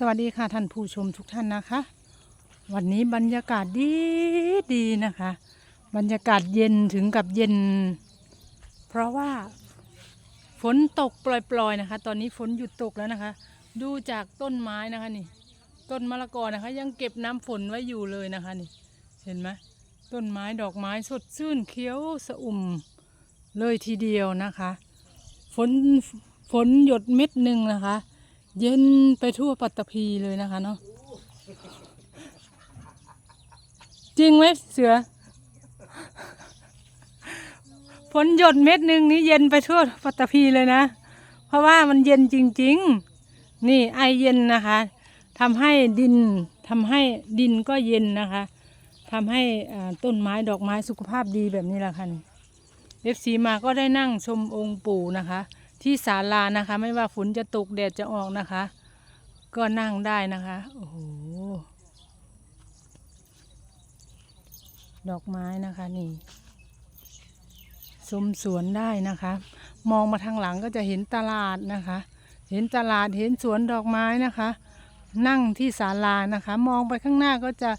สวัสดีค่ะท่านผู้ชมทุกท่านนะคะ วันนี้บรรยากาศดีดีนะคะ บรรยากาศเย็นถึงกับเย็น เพราะว่า ฝนตกปล่อยๆนะคะ ตอนนี้ฝนหยุดตกแล้วนะคะ ดูจากต้นไม้นะคะนี่ ต้นมะละกอนะคะ ยังเก็บน้ำฝนไว้อยู่เลยนะคะนี่ เห็นไหมต้นไม้ดอกไม้สดชื่นเขียวสะอุ่มเลยทีเดียวนะคะ ฝนฝนหยดเม็ดหนึ่งนะคะ เย็นไปทั่วปัตตภีเลยนะคะเนาะจริงไหมเสือฝนหยดเม็ดหนึ่งนี้เย็นไปทั่วปัตตภีเลยนะ เพราะว่ามันเย็นจริง ๆ นี่ไอเย็นนะคะทำให้ดินทำให้ดินก็เย็นนะคะทำให้ต้นไม้ดอกไม้สุขภาพดีแบบนี้แหละค่ะเอฟซีมาก็ได้นั่งชมองค์ปู่นะคะ ที่ศาลานะคะ ไม่ว่าฝนจะตกแดดจะออกนะคะ ก็นั่งได้นะคะ โอ้โห ดอกไม้นะคะนี่ชมสวนได้นะคะ มองมาทางหลังก็จะเห็นตลาดนะคะ เห็นตลาดเห็นสวนดอกไม้นะคะ นั่งที่ศาลานะคะ มองไปข้างหน้าก็จะ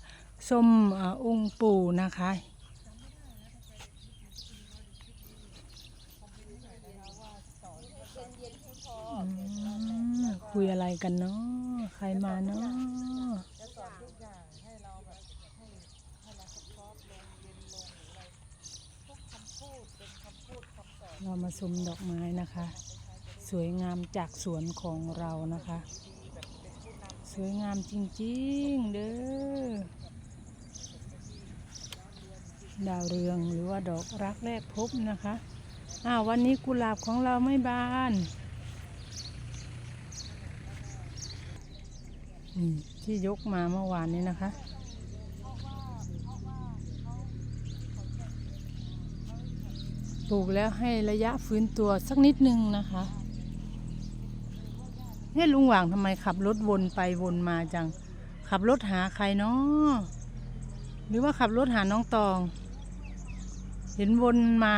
ชมออองค์ปู่นะคะ คุยอะไรกันเนาะใครมาเนาะเรามาชมดอกไม้นะคะ สวยงามจากสวนของเรานะคะ สวยงามจริงๆ เด้อดาวเรืองหรือว่าดอกรักแรกพบนะคะอ้าววันนี้กุหลาบของเราไม่บาน อืม ที่ยกมาเมื่อวานนี้นะคะ ปลูกแล้วให้ระยะฟื้นตัวสักนิดนึงนะคะเนี่ยลุงหว่างทำไมขับรถวนไปวนมาจัง ขับรถหาใครเนาะหรือว่าขับรถหาน้องตอง เห็นวนมา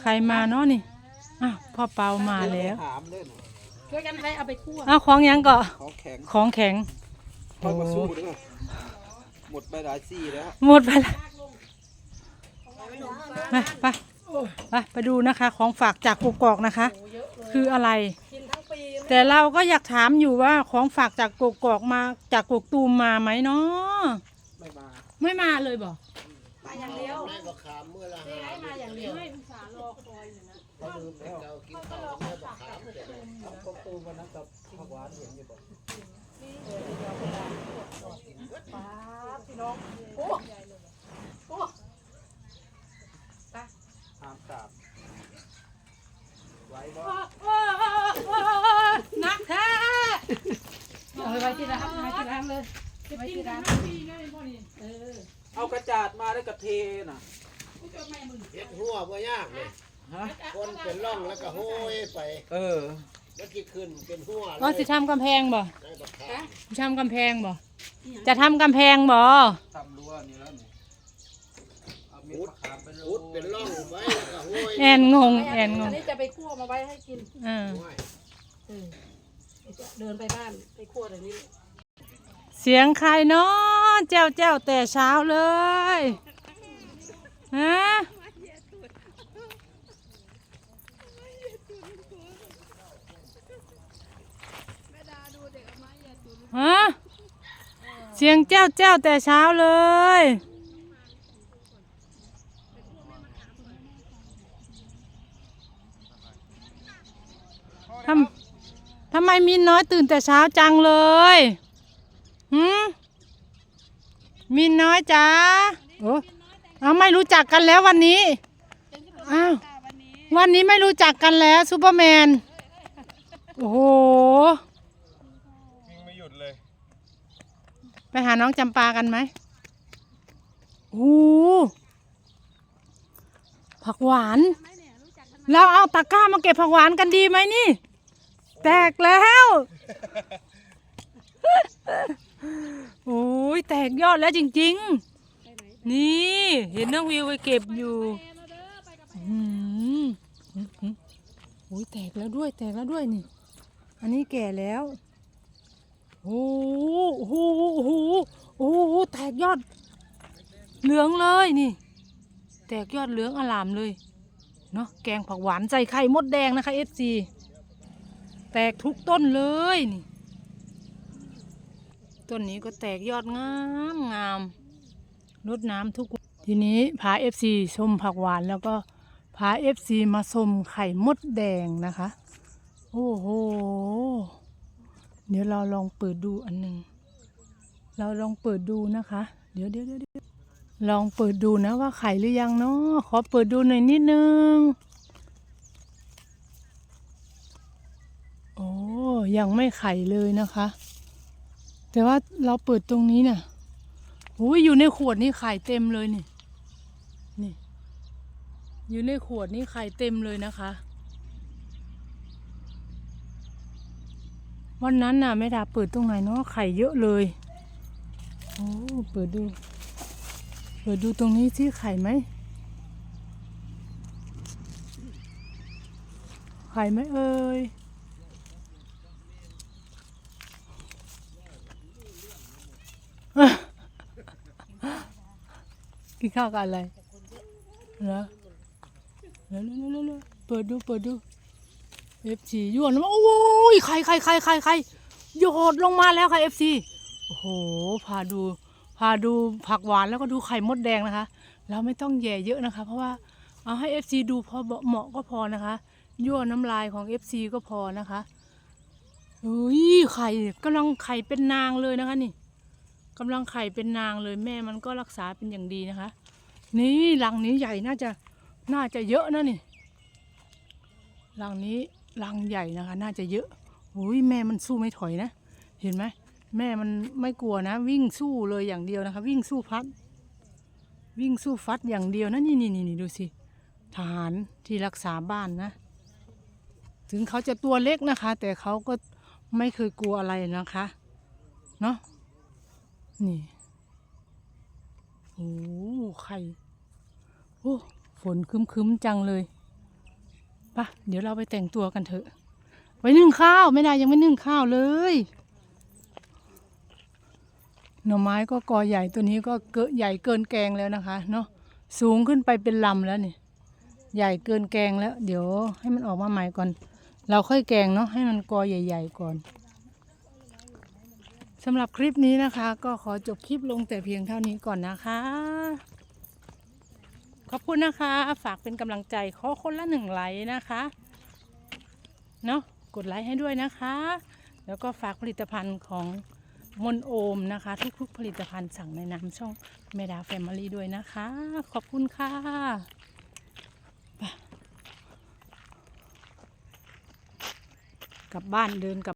ใครมาเนาะนี่ อ้าวพ่อเปามาแล้ว ถามเลยน ช่วยกันไปเอาไปคั่วอ้าวของหยังเกาะของแข็งของแข็งค่อยมาสู้ด้วยหมดไปหลายซี่แล้วหมดไปแล้วไปไปไปไปดูนะคะ ของฝากจากกกอกนะคะ คืออะไรกินทั้งปีแต่เราก็อยากถามอยู่ว่าของฝากจากกกอกมาจากกกตูมมาไหมเนาะไม่มาไม่มาเลยบอกมาอย่างเดียวแม่ก็ขามเมื่อละไม่หาให้มาอย่างเดียวไม่อุตส่าห์รอคอยอยู่นะ เราลืมแล้วเรากินข้าวแม่ก็ขามแต่เอากบตูวันนั้นกับผักหวานเห็นอยู่บ่พี่น้องโอ้โอ้ถามกราบไว้บ่นักแท้เอาไปไว้ที่ร้านไว้ที่ร้านเลยไว้ที่ร้านเออเอากระจาดมาแล้วกระเทน่ะเฮ็ดหัวบ่ยากเลย ฮะคนเป็นร่องแล้วก็โห้ยไปเออแล้วที่ขึ้นเป็นหัวเลอ๋อยสิทำกำแพงบ่ได้บักขามทำกำแพงบ่จะทำกำแพงบ่ทำรั้วนี่แล้วนี่เอามีดมะขามไปโรอุดเป็นร่องไว้แล้วก็โห้ยแอนงงแอนงอังนนี้จะไปคั่วมาไว้ให้กินอ่าห้วยเออเดินไปบ้านไปคั่วเดี๋ยวนี้เสียงใครเนาะเจ้าเจ้าแต่เช้าเลยฮะ ฮะเสียงเจ้าเจ้าแต่เช้าเลย ทำทำไมมีน้อยตื่นแต่เช้าจังเลยหืมมีน้อยจ้าโอ้เอาไม่รู้จักกันแล้ววันนี้ อ้าว วันนี้ไม่รู้จักกันแล้วซูเปอร์แมน โอ้โห วิ่งไม่หยุดเลย ไปหาน้องจำปากันไหมโอ้โหผักหวาน เราเอาตะกร้ามาเก็บผักหวานกันดีไหมนี่ แตกแล้ว โอ้ยแตกยอดแล้วจริง ๆ นี่เห็นน้องวิวไปเก็บอยู่อืมโอ้ยแตกแล้วด้วยแตกแล้วด้วยนี่ อันนี้แก่แล้ว โอ้โหโอ้โหโอ้โหแตกยอด เหลืองเลยนี่ แตกยอดเหลืองอลามเลยเนาะแกงผักหวานใส่ไข่มดแดงนะคะ FC แตกทุกต้นเลยนี่ต้นนี้ก็แตกยอดงามงามรดน้ำทุกวันทีนี้พา FC ชมผักหวานแล้วก็พา FC มาชมไข่มดแดงนะคะ โอ้โห เดี๋ยวเราลองเปิดดูอันหนึ่ง เราลองเปิดดูนะคะ เดี๋ยวเดี๋ยวเดี๋ยวลองเปิดดูนะว่าไข่หรือยังเนาะขอเปิดดูหน่อยนิดนึง โอ้ยังไม่ไข่เลยนะคะ แต่ว่าเราเปิดตรงนี้เนี่ยอุ้ยอยู่ในขวดนี่ไข่เต็มเลยนี่นี่ อยู่ในขวดนี่ไข่เต็มเลยนะคะ วันนั้นน่ะแม่ดาเปิดตรงไหนเนาะไข่เยอะเลยโอ้เปิดดู เปิดดูตรงนี้ที่ไข่ไหมไข่ไหมเอ่ยกินข้าวกับอะไรเหรอเร็วเร็วเร็วเร็วเปิดดูเปิดดู เอฟซียวนมาโอ้ยไข่ไข่ไข่ไข่ไข่โยดลงมาแล้วค่ะเอฟซีโอ้โหพาดูพาดูผักหวานแล้วก็ดูไข่มดแดงนะคะ เราไม่ต้องแย่เยอะนะคะ เพราะว่าเอาให้ FC ดูพอเหมาะก็พอนะคะ ยั่วน้ำลายของ FC ก็พอนะคะเฮ้ยไข่กำลังไข่เป็นนางเลยนะคะนี่กำลังไข่เป็นนางเลยแม่มันก็รักษาเป็นอย่างดีนะคะ นี่รังนี้ใหญ่น่าจะน่าจะเยอะนะนี่รังนี้ รังใหญ่นะคะ น่าจะเยอะโอ้ยแม่มันสู้ไม่ถอยนะ เห็นไหมแม่มันไม่กลัวนะ วิ่งสู้เลยอย่างเดียวนะคะ วิ่งสู้พัด วิ่งสู้ฟัดอย่างเดียวนะนี่นี่นี่ดูสิทหารที่รักษาบ้านนะ ถึงเขาจะตัวเล็กนะคะ แต่เขาก็ไม่เคยกลัวอะไรนะคะเนาะนี่โอ้ไข่โอ้ฝนครึ้มๆจังเลย ปะเดี๋ยวเราไปแต่งตัวกันเถอะ ไว้นึ่งข้าวไม่ได้ยังไม่นึ่งข้าวเลย หน่อไม้ก็กอใหญ่ตัวนี้ก็เกอใหญ่เกินแกงแล้วนะคะเนาะสูงขึ้นไปเป็นลำแล้วนี่ใหญ่เกินแกงแล้ว เดี๋ยวให้มันออกมาใหม่ก่อน เราค่อยแกงเนาะให้มันกอใหญ่ ๆ ก่อนสำหรับคลิปนี้นะคะ ก็ขอจบคลิปลงแต่เพียงเท่านี้ก่อนนะคะ ขอบคุณนะคะ ฝากเป็นกำลังใจขอคนละหนึ่งไลค์นะคะเนาะกดไลค์ให้ด้วยนะคะ แล้วก็ฝากผลิตภัณฑ์ของมนโอมนะคะ ทุกๆผลิตภัณฑ์สั่งในนามช่องเมดาแฟมิลี่ด้วยนะคะ ขอบคุณค่ะกลับบ้านเดินกลับ